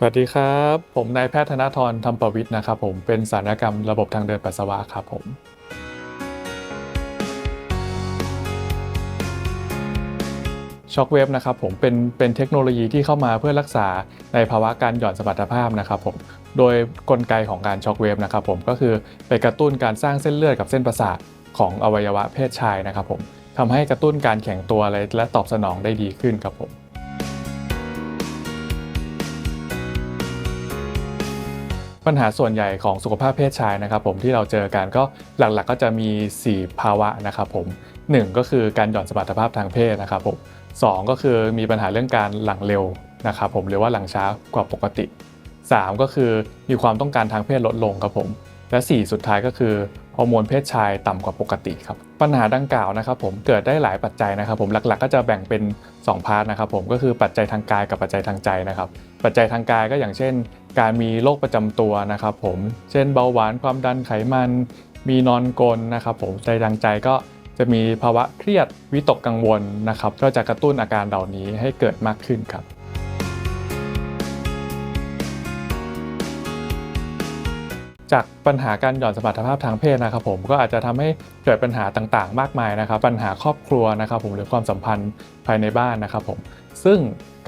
สวัสดีครับ ผมนายแพทย์ธนทรธรรมประวิทย์นะครับผมเป็นศัลยกรรมระบบทางเดินปัสสาวะครับผมช็อคเวฟนะครับผมเป็นเป็นเทคโนโลยีที่เข้ามาเพื่อรักษาในภาวะการหย่อนสมรรถภาพนะครับผมโดยกลไกของการช็อคเวฟนะครับผมก็คือไปกระตุ้นการสร้างเส้นเลือดกับเส้นประสาทของอวัยวะเพศชายนะครับผมทำให้กระตุ้นการแข็งตัวและและตอบสนองได้ดีขึ้นครับผม ปัญหาส่วนใหญ่ของสุขภาพเพศชายนะครับผมที่เราเจอกันก็หลักๆก็จะมี 4 ภาวะนะครับผม1ก็คือการหย่อนสมรรถภาพทางเพศนะครับผมสองก็คือมีปัญหาเรื่องการหลังเร็วนะครับผมหรือว่าหลังช้ากว่าปกติ 3 ก็คือมีความต้องการทางเพศลดลงครับผมและ 4 สุดท้ายก็คือฮอร์โมนเพศชายต่ำกว่าปกติครับปัญหาดังกล่าวนะครับผมเกิดได้หลายปัจจัยนะครับผมหลักๆ ก็จะแบ่งเป็น 2 พาร์ทนะครับผมก็คือปัจจัยทางกายกับปัจจัยทางใจนะครับปัจจัยทางกายก็อย่างเช่น การมีโรคประจำตัวนะครับผมเช่นเบาหวานความดันไขมัน มีนอนกลนนะครับผมใจดังใจก็จะมีภาวะเครียดวิตกกังวลนะครับ ก็จะกระตุ้นอาการเหล่านี้ให้เกิดมากขึ้นครับ จากปัญหาการหย่อนสมรรถภาพทางเพศนะครับผมก็อาจจะทำให้เกิดปัญหาต่างๆ มากมายนะครับ ปัญหาครอบครัวนะครับผมหรือความสัมพันธ์ภายในบ้านนะครับผมซึ่ง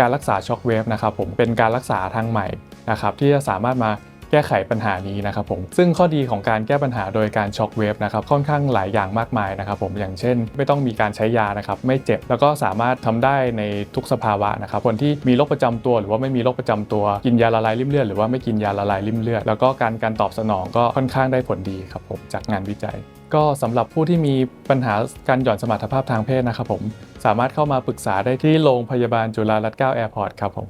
การรักษาช็อกเวฟนะครับผมเป็นการรักษาทางใหม่นะครับที่จะสามารถมา แก้ไขปัญหานี้นะครับผมซึ่งข้อดีของการแก้ปัญหาโดยการช็อคเวฟนะครับค่อนข้างหลายอย่างมากมายนะครับผมอย่างเช่น ไม่ต้องมีการใช้ยานะครับไม่เจ็บ แล้วก็สามารถทำได้ในทุกสภาวะนะครับคนที่มีโรคประจำตัว หรือว่าไม่มีโรคประจำตัว กินยาละลายริ่มเลือดหรือว่าไม่กินยาละลายริ่มเลือดแล้วก็การการตอบสนองก็ค่อนข้างได้ผลดีครับผมจากงานวิจัย ก็สำหรับผู้ที่มีปัญหาการหย่อนสมรรถภาพทางเพศนะครับผมสามารถเข้ามาปรึกษาได้ที่โรงพยาบาลจุฬารัตน์9แอร์พอร์ตครับผม